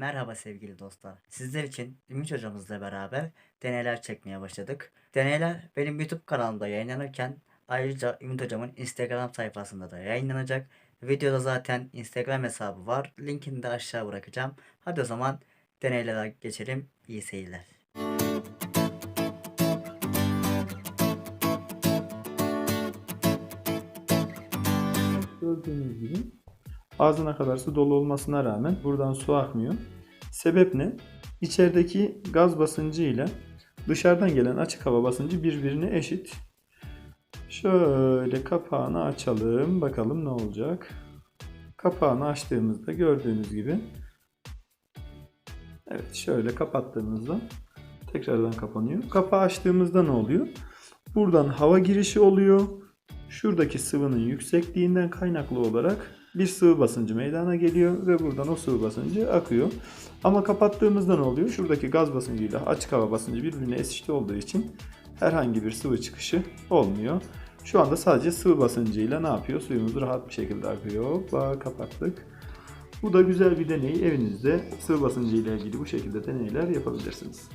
Merhaba sevgili dostlar. Sizler için Ümit hocamızla beraber deneyler çekmeye başladık. Deneyler benim YouTube kanalımda yayınlanırken ayrıca Ümit hocamın Instagram sayfasında da yayınlanacak. Videoda zaten Instagram hesabı var. Linkini de aşağı bırakacağım. Hadi o zaman deneylere geçelim. İyi seyirler. Gördüğünüz gibi ağzına kadar su dolu olmasına rağmen buradan su akmıyor. Sebep ne? İçerideki gaz basıncı ile dışarıdan gelen açık hava basıncı birbirine eşit. Şöyle kapağını açalım. Bakalım ne olacak. Kapağını açtığımızda gördüğünüz gibi Evet şöyle kapattığımızda tekrardan kapanıyor. Kapağı açtığımızda ne oluyor? Buradan hava girişi oluyor. Şuradaki sıvının yüksekliğinden kaynaklı olarak bir sıvı basıncı meydana geliyor ve buradan o sıvı basıncı akıyor. Ama kapattığımızda ne oluyor? Şuradaki gaz basıncıyla açık hava basıncı birbirine eşit olduğu için herhangi bir sıvı çıkışı olmuyor. Şu anda sadece sıvı basıncıyla ne yapıyor? Suyumuz rahat bir şekilde akıyor. Bak kapattık. Bu da güzel bir deney. Evinizde sıvı basıncı ile ilgili bu şekilde deneyler yapabilirsiniz.